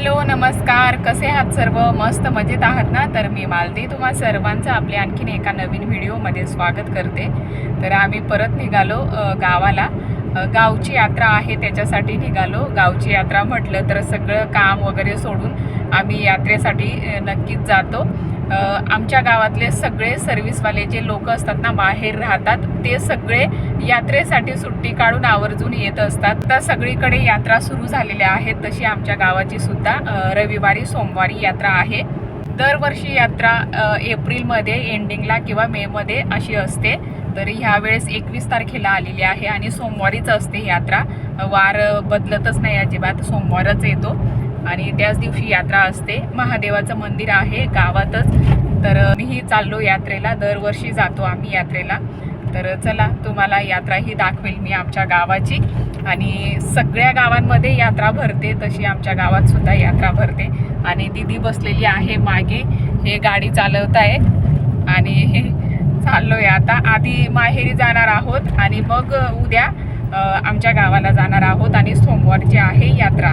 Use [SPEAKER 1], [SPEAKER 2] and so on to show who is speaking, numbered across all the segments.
[SPEAKER 1] Hello नमस्कार. कसे आहात सर्व? मस्त मजेत आहात ना? तर मी मालदी तुम्हा सर्वांचं आपल्या आणखीन एका नवीन व्हिडिओमध्ये स्वागत करते. तर आम्ही परत निघालो गावाला. गावची यात्रा आहे त्याच्यासाठी निघालो. गावची यात्रा म्हटलं तर सगळं काम वगैरे सोडून आम्ही यात्रेसाठी नक्कीच जातो. आमच्या गावातले सगळे सर्व्हिसवाले जे लोक असतात ना बाहेर राहतात ते सगळे यात्रेसाठी सुट्टी काढून आवर्जून येत असतात. तर सगळीकडे यात्रा सुरू झालेल्या आहेत तशी आमच्या गावाची सुद्धा रविवारी सोमवारी यात्रा आहे. दरवर्षी यात्रा एप्रिलमध्ये एंडिंगला किंवा मेमध्ये अशी असते. तर ह्यावेळेस एकवीस तारखेला आलेली आहे आणि सोमवारीच असते यात्रा. वार बदलतच नाही अजिबात सोमवारच येतो. आणि त्याच दिवशी यात्रा असते. महादेवाचं मंदिर आहे गावातच. तर मीही चाललो यात्रेला. दरवर्षी जातो आम्ही यात्रेला. तर चला तुम्हाला यात्रा ही दाखवेल मी आमच्या गावाची. आणि सगळ्या गावांमध्ये यात्रा भरते. तशी आमच्या गावात सुद्धा यात्रा भरते. आणि दिदी बसलेली आहे मागे. हे गाडी चालवत आहे आणि हे चाललोय आता. आधी माहेरी जाणार आहोत. आणि मग उद्या आमच्या गावाला जाणार आहोत. आणि सोमवारची आहे यात्रा.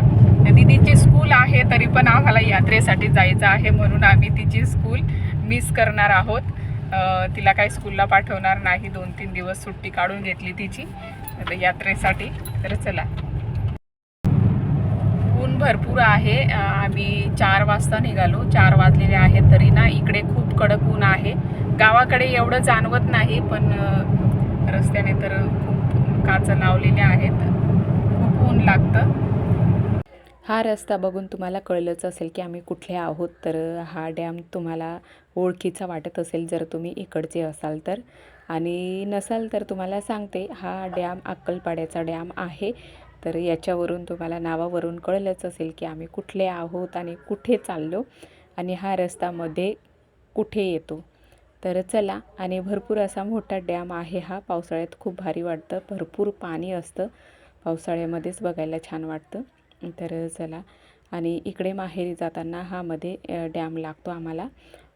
[SPEAKER 1] दिदीची स्कूल आहे तरी पण आम्हाला यात्रेसाठी जायचं आहे म्हणून आम्ही तिची स्कूल मिस करणार आहोत. तिला काही स्कूलला पाठवणार नाही. दोन तीन दिवस सुट्टी काढून घेतली तिची. यात्रेसाठी. तर चला. ऊन भरपूर आहे. आम्ही चार वाजता निघालो. चार वाजलेले आहेत तरी ना इकडे खूप कडक ऊन आहे. गावाकडे एवढं जाणवत नाही पण रस्त्याने तर खूप काच लावलेल्या आहेत. खूप ऊन लागतं.
[SPEAKER 2] हा रस्ता बघून तुम्हाला कळलंच असेल की आम्ही कुठले आहोत तर हा डॅम तुम्हाला ओळखीचा वाटत असेल जर तुम्ही इकडचे असाल तर. आणि नसाल तर तुम्हाला सांगते हा डॅम अक्कलपाड्याचा डॅम आहे. तर याच्यावरून तुम्हाला नावावरून कळलंच असेल की आम्ही कुठले आहोत आणि कुठे चाललो आणि हा रस्तामध्ये कुठे येतो. तर चला आणि भरपूर असा मोठा डॅम आहे हा. पावसाळ्यात खूप भारी वाटतं भरपूर पाणी असतं. पावसाळ्यामध्येच बघायला छान वाटतं. तर चला. आणि इकडे माहेरी जाताना हा मध्ये डॅम लागतो आम्हाला.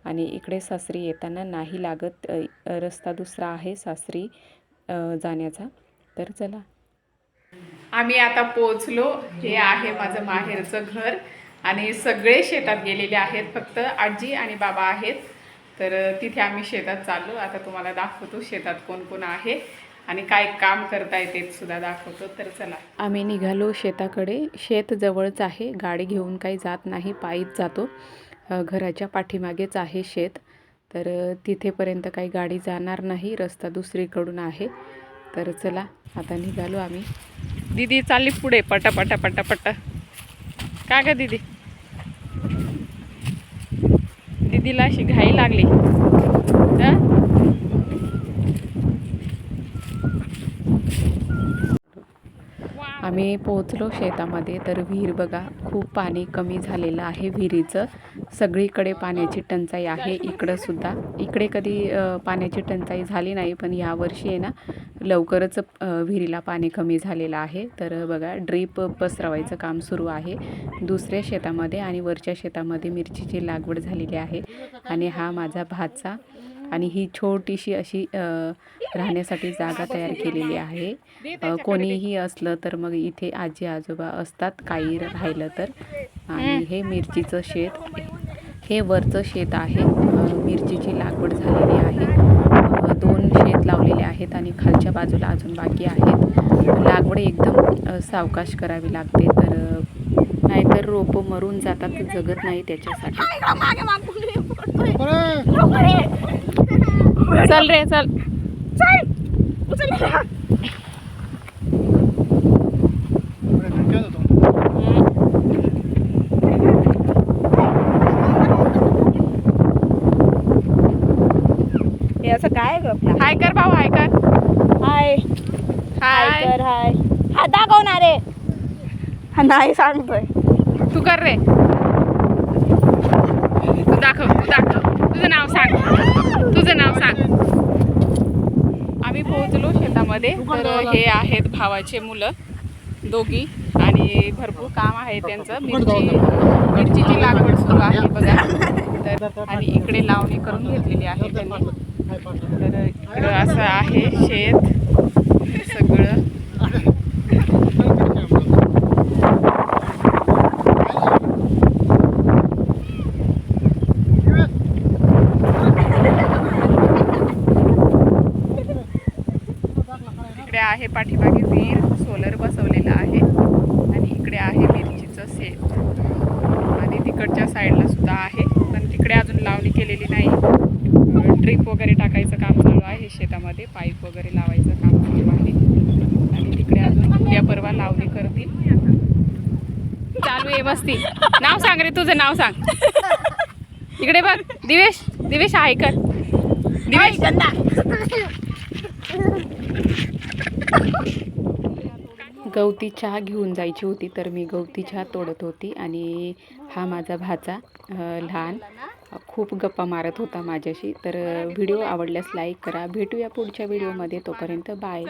[SPEAKER 2] आणि इकडे सासरी येताना नाही लागत रस्ता दुसरा आहे सासरी जाण्याचा. तर चला.
[SPEAKER 1] आम्ही आता पोचलो हे आहे माझं माहेरचं घर. आणि सगळे शेतात गेलेले आहेत. फक्त आजी आणि बाबा आहेत. तर तिथे आम्ही शेतात चाललो. आता तुम्हाला दाखवतो शेतात कोण कोण आहे. आणि काय काम करताय ते सुद्धा दाखवतो तर चला.
[SPEAKER 2] आम्ही निघालो शेताकडे. शेत जवळच आहे. गाडी घेऊन काही जात नाही. पायीच जातो. घराच्या पाठीमागेच आहे शेत. तर तिथेपर्यंत काही गाडी जाणार नाही. रस्ता दुसरीकडून आहे. तर चला आता निघालो आम्ही.
[SPEAKER 1] दीदी चालली पुढे. पटा पटा पटा पटा. काय का दीदी? दीदीला अशी घाई लागली. हां
[SPEAKER 2] आम्ही पोहोचलो शेतामध्ये तर विहीर बघा खूप पाणी कमी झालेलं आहे विहिरीचं. सगळीकडे पाण्याची टंचाई आहे इकडंसुद्धा इकडे कधी पाण्याची टंचाई झाली नाही पण यावर्षी आहे ना लवकरच विहिरीला पाणी कमी झालेलं आहे. तर बघा ड्रीप पसरवायचं काम सुरू आहे दुसऱ्या शेतामध्ये आणि वरच्या शेतामध्ये मिरचीची लागवड झालेली आहे. आणि हा माझा भातचा आणि ही छोटीशी अशी राहण्यासाठी जागा तयार केलेली आहे. कोणीही असलं तर मग इथे आजी आजोबा असतात काही राहिलं तर. आणि हे मिरचीचं शेत हे वरचं शेत आहे. मिरचीची लागवड झालेली आहे. दोन शेत लावलेले आहेत आणि खालच्या बाजूला अजून बाकी आहेत. लागवड एकदम सावकाश करावी लागते. तर नाहीतर रोपं मरून जातात जगत नाही त्याच्यासाठी.
[SPEAKER 1] चल रे चल.
[SPEAKER 3] हे असं काय ग आपला?
[SPEAKER 1] हाय कर भाऊ हाय कर.
[SPEAKER 3] हाय. हाय
[SPEAKER 1] हाय.
[SPEAKER 3] कर हाय. हा दाखवणार रे. हा नाही सांगतोय.
[SPEAKER 1] तू कर रे. तू दाखव तू दाखव. तुझं नाव सांग. तुझं नाव सांग. आम्ही पोहोचलो शेतामध्ये. तर हे आहेत भावाचे मुलं दोघी आणि भरपूर काम आहे त्यांचं. मिरची मिरचीची लागवड सुरू आहे बघा. तर आणि इकडे लावणी करून घेतलेली आहे त्यांनी. तर इकडं असं आहे शेत. सगळं. आहे पाठीमागे वीर सोलर बसवलेला आहे. आणि इकडे आहे मिरचीचं सेट आणि तिकडच्या साईडला सुद्धा आहे. पण तिकडे अजून लावणी केलेली नाही. ड्रिप वगैरे टाकायचं काम चालू आहे शेतामध्ये. पाईप वगैरे लावायचं काम चालू आहे. आणि तिकडे अजून उद्या परवा लावणी करतील. चालू आहे मस्ती नाव सांग रे तुझं नाव सांग. इकडे बघ. दिवेश. दिवेश आहे कर दिवेश
[SPEAKER 2] गवती चहा घेऊन जायची होती तर मी गवती चहा तोडत होती आणि हा माझा भाचा लहान खूप गप्पा मारत होता माझ्याशी. तर व्हिडिओ आवडल्यास लाईक करा. भेटूया पुढच्या व्हिडिओमध्ये. तोपर्यंत बाय.